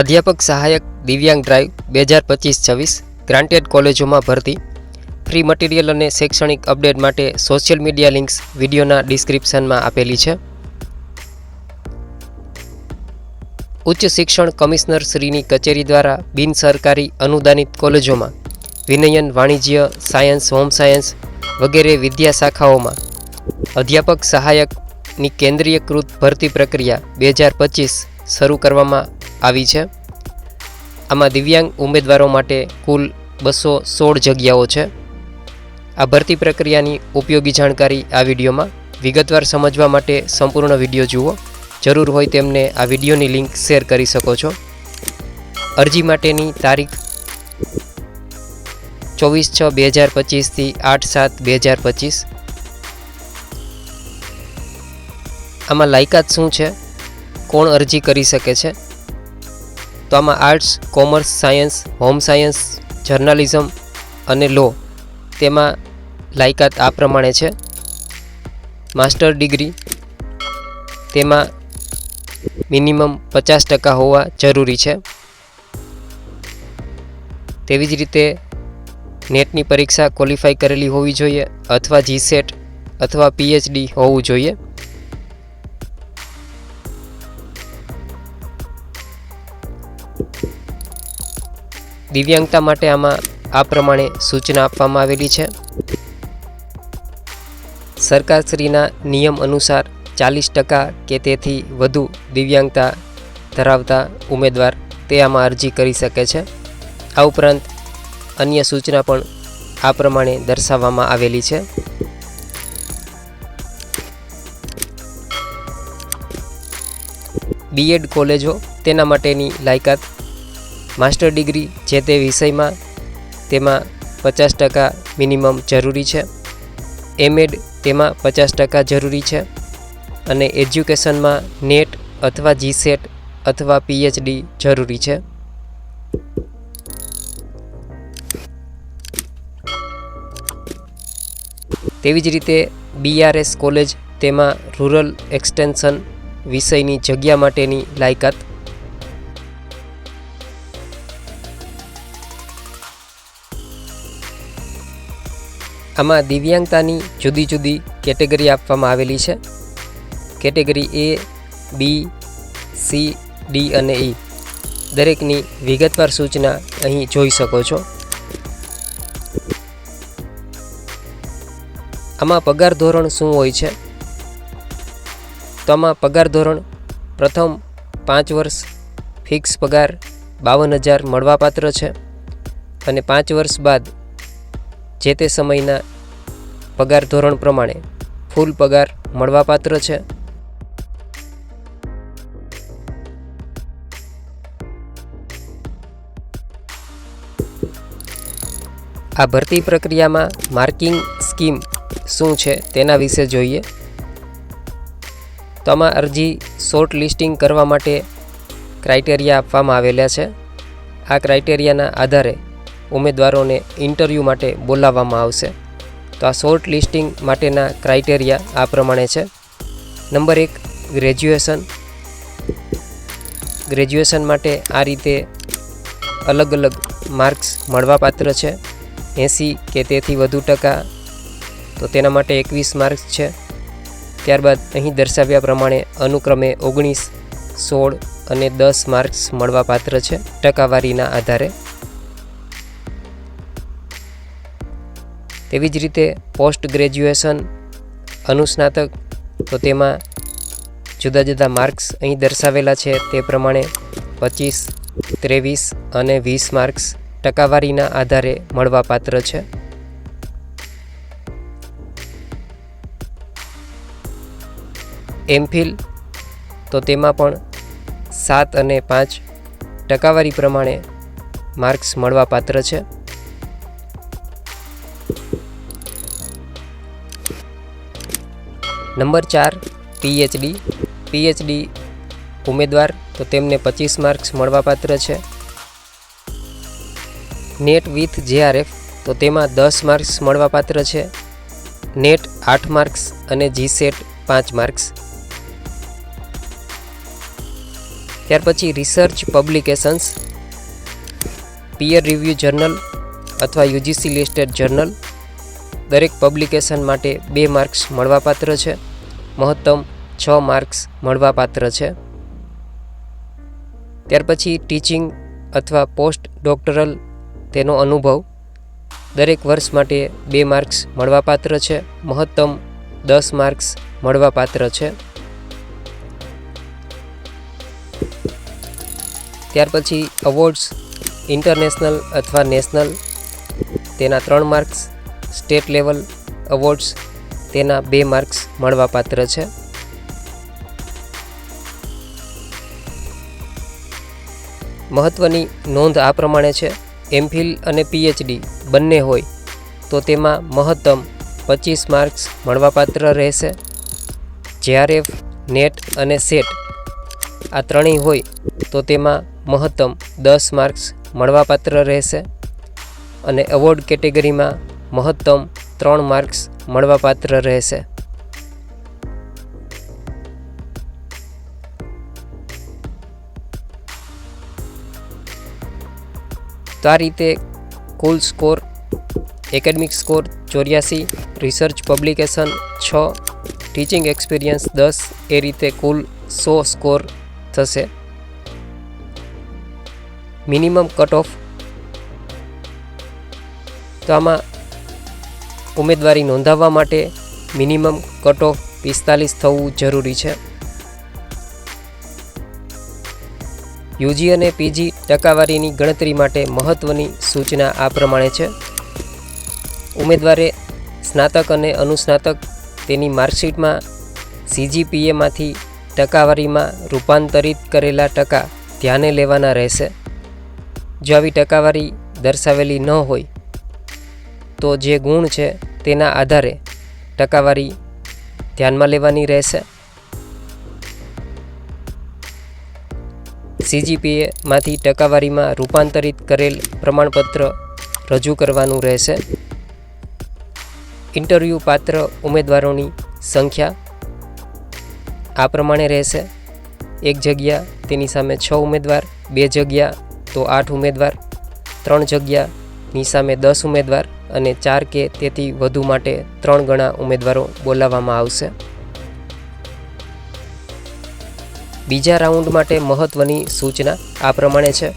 અધ્યાપક સહાયક દિવ્યાંગ ડ્રાઈવ બે હજાર પચીસ છવ્વીસ ગ્રાન્ટેડ કોલેજોમાં ભરતી. ફ્રી મટીરિયલ અને શૈક્ષણિક અપડેટ માટે સોશિયલ મીડિયા લિંક્સ વિડીયોના ડિસ્ક્રિપ્શનમાં આપેલી છે. ઉચ્ચ શિક્ષણ કમિશનર શ્રીની કચેરી દ્વારા બિન સરકારી અનુદાનિત કોલેજોમાં વિનયન વાણિજ્ય, સાયન્સ, હોમ સાયન્સ વગેરે વિદ્યા શાખાઓમાં અધ્યાપક સહાયકની કેન્દ્રીયકૃત ભરતી પ્રક્રિયા બે હજાર પચીસ શરૂ કરવામાં આવી છે. આમાં દિવ્યાંગ ઉમેદવારો માટે કુલ બસો સોળ જગ્યાઓ છે. આ ભરતી પ્રક્રિયાની ઉપયોગી જાણકારી આ વિડીયોમાં. વિગતવાર સમજવા માટે સંપૂર્ણ વીડિયો જુઓ. જરૂર હોય તેમને આ વિડીયોની લિંક શેર કરી શકો છો. અરજી માટેની તારીખ ચોવીસ છ, બે હજાર પચીસથી આઠ સાત, બે હજાર પચીસ. આમાં લાયકાત શું છે? કોણ અરજી કરી શકે છે? તો આમાં arts commerce science home science journalism અને લો તેમાં લાયકાત આ પ્રમાણે છે. માસ્ટર ડિગ્રી તેમાં મિનિમમ પચાસ ટકા હોવા જરૂરી છે. તેવી જ રીતે નેટની પરીક્ષા ક્વોલિફાય કરેલી હોવી જોઈએ અથવા જીસેટ અથવા પીએચડી હોવું જોઈએ. દિવ્યાંગતા માટે આમાં આ પ્રમાણે સૂચના આપવામાં આવેલી છે. સરકારશ્રીના નિયમ અનુસાર ચાલીસ ટકા કે તેથી વધુ દિવ્યાંગતા ધરાવતા ઉમેદવાર તે આમાં અરજી કરી શકે છે. આ ઉપરાંત અન્ય સૂચના પણ આ પ્રમાણે દર્શાવવામાં આવેલી છે. બીએડ કોલેજો તેના માટેની લાયકાત. માસ્ટર ડિગ્રી જે તે વિષયમાં તેમાં પચાસ ટકા મિનિમમ જરૂરી છે. એમએડ તેમાં પચાસ ટકા જરૂરી છે. અને એજ્યુકેશનમાં નેટ અથવા જીસેટ અથવા પીએચડી જરૂરી છે. તેવી જ રીતે બીઆરએસ કોલેજ તેમાં રૂરલ એક્સટેન્શન વિષયની જગ્યા માટેની લાયકાત. આમાં દિવ્યાંગતાની જુદી જુદી કેટેગરી આપવામાં આવેલી છે. Category A B C D અને ઈ દરેકની વિગતવાર સૂચના અહીં જોઈ શકો છો. આમાં પગાર ધોરણ શું હોય છે? તો આમાં પગાર ધોરણ પ્રથમ પાંચ વર્ષ, ફિક્સ પગાર બાવન હજાર મળવાપાત્ર છે. અને પાંચ વર્ષ બાદ જે તે સમયના પગાર ધોરણ પ્રમાણે ફૂલ પગાર મળવાપાત્ર છે. આ ભરતી પ્રક્રિયામાં માર્કિંગ સ્કીમ શું છે તેના વિશે જોઈએ. તો આમાં અરજી શોર્ટ લિસ્ટિંગ કરવા માટે ક્રાઇટેરિયા આપવામાં આવેલા છે. આ ક્રાઇટેરિયાના આધારે ઉમેદવારોને ઇન્ટરવ્યૂ માટે બોલાવવામાં આવશે. તો આ શોર્ટ લિસ્ટિંગ માટેના ક્રાઇટેરિયા આ પ્રમાણે છે. નંબર એક ગ્રેજ્યુએશન ગ્રેજ્યુએશન માટે આ રીતે અલગ અલગ માર્ક્સ મળવાપાત્ર છે. એંસી કે તેથી વધુ ટકા, તો તેના માટે એકવીસ માર્ક્સ છે. ત્યારબાદ અહીં દર્શાવ્યા પ્રમાણે અનુક્રમે ઓગણીસ, સોળ અને દસ માર્ક્સ મળવાપાત્ર છે ટકાવારીના આધારે. તેવી જ રીતે પોસ્ટ ગ્રેજ્યુએશન અનુસ્નાતક, તો તેમાં જુદા જુદા માર્ક્સ અહીં દર્શાવેલા છે. તે પ્રમાણે પચીસ, ત્રેવીસ અને વીસ માર્ક્સ ટકાવારીના આધારે મળવાપાત્ર છે. એમફિલ, તો તેમાં પણ સાત અને પાંચ ટકાવારી પ્રમાણે માર્ક્સ મળવાપાત્ર છે. નંબર ચાર પીએચડી પીએચડી ઉમેદવાર, તો તેમને પચીસ માર્ક્સ મળવાપાત્ર છે. નેટ વિથ જેઆરએફ તો તેમાં દસ માર્ક્સ મળવાપાત્ર છે. નેટ આઠ માર્ક્સ અને જીસેટ પાંચ માર્ક્સ ત્યાર પછી research publications peer review journal અથવા યુજીસી લિસ્ટેડ જર્નલ દરેક પબ્લિકેશન માટે બે માર્ક્સ મળવાપાત્ર છે. મહત્તમ છ માર્ક્સ મળવાપાત્ર છે. ત્યાર પછી ટીચિંગ અથવા પોસ્ટ ડોક્ટરલ તેનો અનુભવ. દરેક વર્ષ માટે બે માર્ક્સ મળવાપાત્ર છે. મહત્તમ દસ માર્ક્સ મળવાપાત્ર છે. ત્યાર પછી અવોર્ડ્સ ઇન્ટરનેશનલ અથવા નેશનલ. તેના ત્રણ માર્ક્સ સ્ટેટ લેવલ અવોર્ડ્સ તેના બે માર્ક્સ મળવાપાત્ર છે. મહત્ત્વની નોંધ આ પ્રમાણે છે એમફિલ અને પીએચડી બંને હોય, તો તેમાં મહત્તમ પચીસ માર્ક્સ મળવાપાત્ર રહેશે. જેઆરએફ નેટ અને સેટ આ ત્રણેય હોય, તો તેમાં મહત્તમ દસ માર્ક્સ મળવાપાત્ર રહેશે. અને એવોર્ડ કેટેગરીમાં મહત્તમ ત્રણ માર્ક્સ મળવાપાત્ર રહેશે. તો આ રીતે કુલ સ્કોર, એકેડમિક સ્કોર ચોર્યાસી, રિસર્ચ પબ્લિકેશન છ, ટીચિંગ એક્સપિરિયન્સ દસ, એ રીતે કુલ સો સ્કોર થશે. Minimum cut off. તો આમાં ઉમેદવારી નોંધાવવા માટે મિનિમમ કટ ઓફ પિસ્તાલીસ થવું જરૂરી છે. યુજી અને પીજી ટકાવારીની ગણતરી માટે મહત્ત્વની સૂચના આ પ્રમાણે છે. ઉમેદવારે સ્નાતક અને અનુસ્નાતક તેની માર્કશીટમાં સીજીપીએમાંથી ટકાવારીમાં રૂપાંતરિત કરેલા ટકા ધ્યાને લેવાના રહેશે. જો આવી ટકાવારી દર્શાવેલી ન હોય, તો જે ગુણ છે તેના આધારે ટકાવારી ધ્યાનમાં લેવાની રહેશે. સીજીપીએમાંથી ટકાવારીમાં રૂપાંતરિત કરેલ પ્રમાણપત્ર રજૂ કરવાનું રહેશે. ઇન્ટરવ્યૂ પાત્ર ઉમેદવારોની સંખ્યા આ પ્રમાણે રહેશે. એક જગ્યા તેની સામે છ ઉમેદવાર, બે જગ્યા તો આઠ ઉમેદવાર, ત્રણ જગ્યાની સામે દસ ઉમેદવાર અને ચાર કે તેથી વધુ માટે ત્રણ ગણા ઉમેદવારો બોલાવવામાં આવશે. બીજા રાઉન્ડ માટે મહત્ત્વની સૂચના આ પ્રમાણે છે.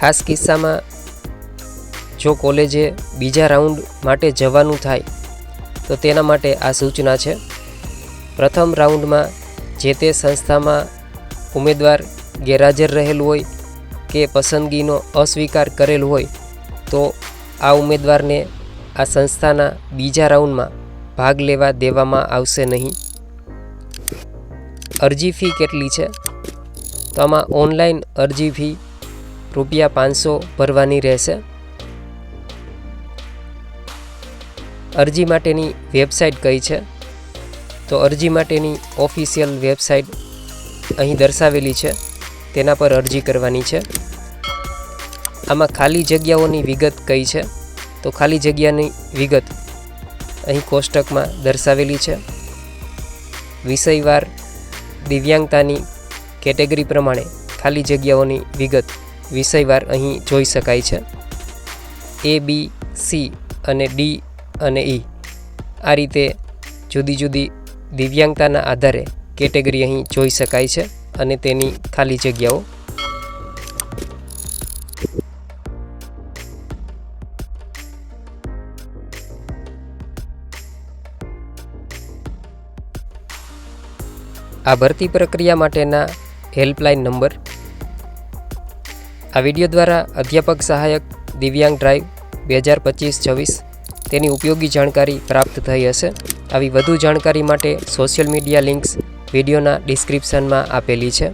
ખાસ કિસ્સામાં જો કોલેજે બીજા રાઉન્ડ માટે જવાનું થાય, તો તેના માટે આ સૂચના છે. પ્રથમ રાઉન્ડમાં જે તે સંસ્થામાં ઉમેદવાર ગેરહાજર રહેલું હોય કે પસંદગીનો અસ્વીકાર કરેલ હોય તો આ ઉમેદવારને આ સંસ્થાના બીજા રાઉન્ડમાં ભાગ લેવા દેવામાં આવશે નહીં. અરજી ફી કેટલી છે? તો આમાં ઓનલાઈન અરજી ફી રૂપિયા પાંચસો ભરવાની રહેશે. અરજી માટેની વેબસાઇટ કઈ છે? તો અરજી માટેની ઓફિશિયલ વેબસાઇટ અહીં દર્શાવેલી છે. તેના પર અરજી કરવાની છે. આમાં ખાલી જગ્યાઓની વિગત કઈ છે? તો ખાલી જગ્યાની વિગત અહીં કોષ્ટકમાં દર્શાવેલી છે. વિષયવાર દિવ્યાંગતાની કેટેગરી પ્રમાણે ખાલી જગ્યાઓની વિગત વિષયવાર અહીં જોઈ શકાય છે. એ બી સી અને ડી અને ઈ આ રીતે જુદી જુદી દિવ્યાંગતાના આધારે કેટેગરી અહીં જોઈ શકાય છે અને તેની ખાલી જગ્યાઓ આ ભરતી પ્રક્રિયા માટેના હેલ્પલાઇન નંબર. આ વીડિયો દ્વારા અધ્યાપક સહાયક દિવ્યાંગ ડ્રાઈવ બે હજાર પચીસ છવ્વીસ તેની ઉપયોગી જાણકારી પ્રાપ્ત થઈ હશે. આવી વધુ જાણકારી માટે સોશિયલ મીડિયા લિંક્સ વિડીયોના ડિસ્ક્રિપ્શનમાં આપેલી છે.